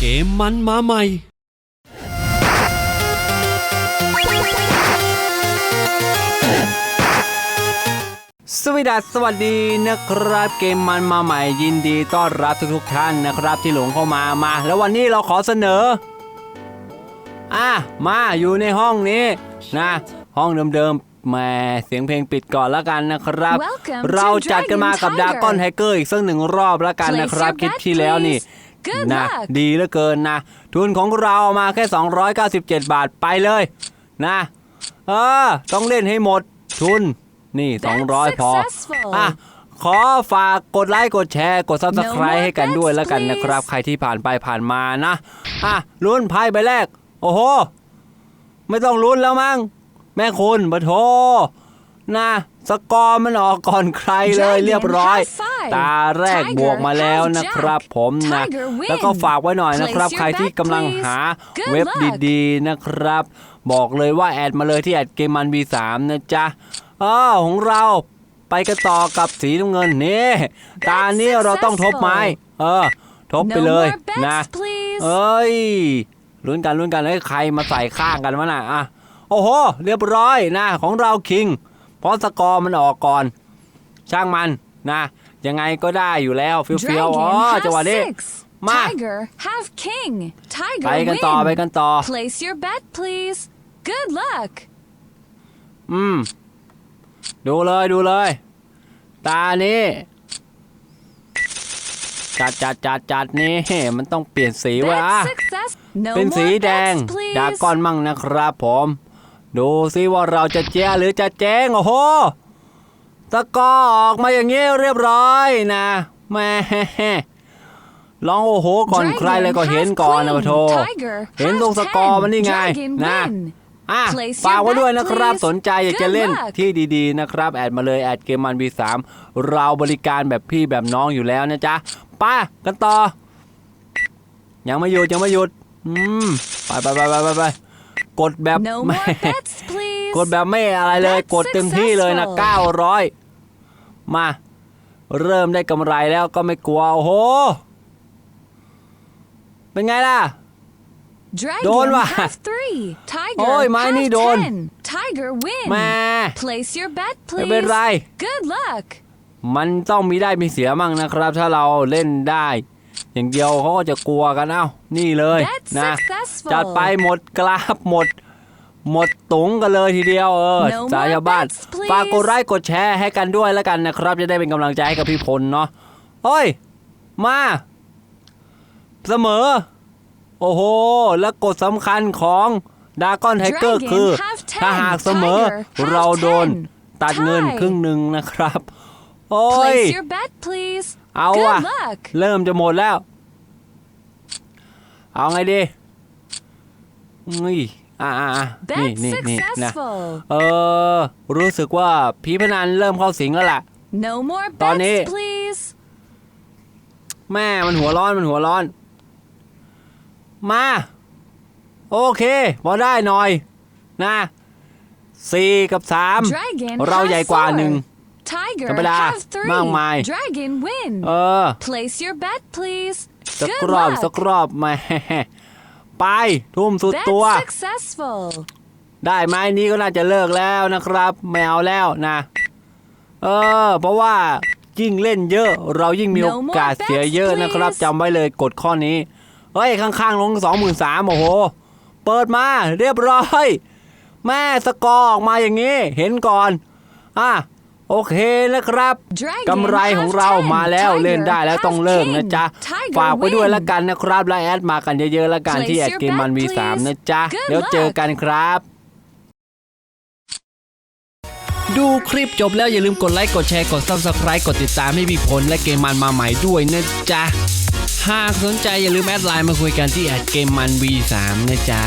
เกมมันมาใหม่ สวัสดีสวัสดีนะครับเกมมันมาใหม่ยินดีต้อนรับทุกๆท่านนะครับที่หลงเข้ามามา แล้ววันนี้เราขอเสนอ อะ มาอยู่ในห้องนี้นะ ห้องเดิมๆแหมเสียงเพลงปิดก่อนแล้วกันนะครับ Welcome to เราจัดกันมากับ Dragon ดา Tiger ก้อนไทเกอร์อีกสักหนึ่งรอบแล้วกันนะครับ Place คลิ your ป bet, ที่แล้วนี่ please. Good นะ luck ดีเหลือเกินนะ ทุนของเรามาแค่ 297 บาทไปเลยนะ เออ ต้องเล่นให้หมดทุนนี่ 200 พอ successful อะ ขอฝากกดไลค์ กดแชร์ กด No subscribe more ให้กันด้วย bets, แล้วกันนะครับ please ใครที่ผ่านไปผ่านมานะ อะลุ้นไพ่ใบแรก โอ้โห ไม่ต้องลุ้นแล้วมั้งแม่คุณปะโท นะ สกอร์มันออกก่อนใครเลย Dragon เรียบร้อย have five ตาแรก Tiger บวกมาแล้ว have นะครับ Jack ผมนะ Tiger win แล้วก็ฝากไว้หน่อยนะครับ Place your ใครที่ bet, กำลัง please หา Good เว็บ luck ดีๆนะครับ บอกเลยว่าแอดมาเลยที่แอดเกมมัน V3 นะจ๊ะอ้อของเราไปกันต่อกับสีน้ำเงินนี่ตานี้เราต้องทบไม้ เออ ทบไป No เลย more bets, นะ please เอ้ยลุ้นกันลุ้นกันให้ยใครมาใส่ข้างกันวะน่ะอะโอ้โห เรียบร้อยนะ ของเราคิงเพ ราะสกอร์มันออกก่อน ช่างมันนะ ยังไงก็ได้อยู่แล้วเฟี้ยวๆ Dragon อ๋อ have จังหวะนี้ six มา Tiger have king ไป Tiger กันต่อ win ไปกันต่อ Place your bet please Good luck อืม ดูเลยดูเลย ตานี้จัดจัดจัดจัดนี่มันต้องเปลี่ยนสีไว้อะ Bet success No เป็นสี more แดง bets, please ดากอนมั่งนะครับผม ดูซิว่าเราจะเจ๊หรือจะเจ๊งโอ้โหตะกอออกมาอย่างนี้เรียบร้อยนะแม่ลองโอ้โหก่อนใครเลยก็เห็นก่อนนะโท Tiger เห็นตรง have สกอร์ ten มันนี่ไง Dragon นะ win อะ Place ฝาก your ไว้ bet, ด้วยนะครับ please สนใจอยากจะ Good เล่น luck ที่ดีๆนะครับ แอดมาเลยแอดเกมมัน V3 เราบริการแบบพี่แบบน้องอยู่แล้วนะจ๊ะไป้ากันต่อ ยังไม่หยุดยังไม่หยุด อืม ไปไปไปไปไปไป กดแบบ No ไม่ more bets please กดแบบไม่อะไรเลย That's กดเต็มที่เลยนะ successful 900 มา เริ่มได้กำไรแล้วก็ไม่กลัว โอ้โห เป็นไงล่ะ Dragon โดนว่ะ have three Tiger โอ้ยไม้ have นี่โดน ten Tiger win แม่ Place your bet ไม่ please เป็นไร Good luck มันต้องมีได้มีเสียมั่งนะครับ ถ้าเราเล่นได้ อย่างเดียวเขาก็จะกลัวกันเอ้านี่เลย That's นะ successful จัดไปหมดกราฟหมด หมดตุงกันเลยทีเดียวเออ No สาย more ชาวบ้าน bets, please ฝากกดไลค์กดแชร์ให้กันด้วยแล้วกันนะครับ จะได้เป็นกำลังใจให้กับพี่พลเนาะเฮ้ย มา เสมอ โอ้โห แล้วกฎสำคัญของดากอนไทเกอร์ Dragon คือ have ten ถ้าหากเสมอ Tiger have เราโดน ten ตัดเงิน Tie ครึ่งหนึ่งนะครับ โอ้ย Place your bet please เอา Good อะ luck เริ่มจะหมดแล้ว เอาไงดีนี่อ่าอ่าอ่านี่ Bet นี่นี่นะ successful เออ รู้สึกว่าผีพนันเริ่มเข้าสิงแล้วล่ะ No more ตอนนี้ bets please แม่มันหัวร้อนมันหัวร้อน มา โอเคพอได้หน่อย นะสี่กับสาม Dragon เรา have ใหญ่กว่า four หนึ่ง Tiger ธรรมดา have three มากมาย Dragon win เออ Place your bet please สัก Good รอบ luck สักรอบแม่ไปทุ่มสุด Bet ตัว successful ได้ไม้นี้ก็น่าจะเลิกแล้วนะครับ ไม่เอาแล้วนะ เออ เพราะว่ายิ่งเล่นเยอะ เรายิ่งมี No โอกาส more เสียเยอะ bets, นะครับ please จำไว้เลยกดข้อนี้ เฮ้ย ข้างๆลงสองหมื่นสามโอ้โห เปิดมาเรียบร้อย แม่สกอร์ออกมาอย่างนี้ เห็นก่อน อะ โอเคนะครับ Dragon กำไรของเรา have ten มาแล้ว Tiger เล่นได้แล้วต้องเลิกนะจ๊ะ have king Tiger ฝากไว้ด้วย win ละกันนะครับและแอดมากันเยอะๆละกัน Place ที่แอด your เกมมัน bet, V3 please นะจ๊ะ Good เดี๋ยวเจอกันครับ ดูคลิปจบแล้วอย่าลืมกดไลค์กดแชร์กด Subscribe กดติดตามให้พี่พลและเกมมันมาใหม่ด้วยนะจ๊ะ หากสนใจอย่าลืมแอดไลน์มาคุยกันที่แอดเกมมัน V3 นะจ๊ะ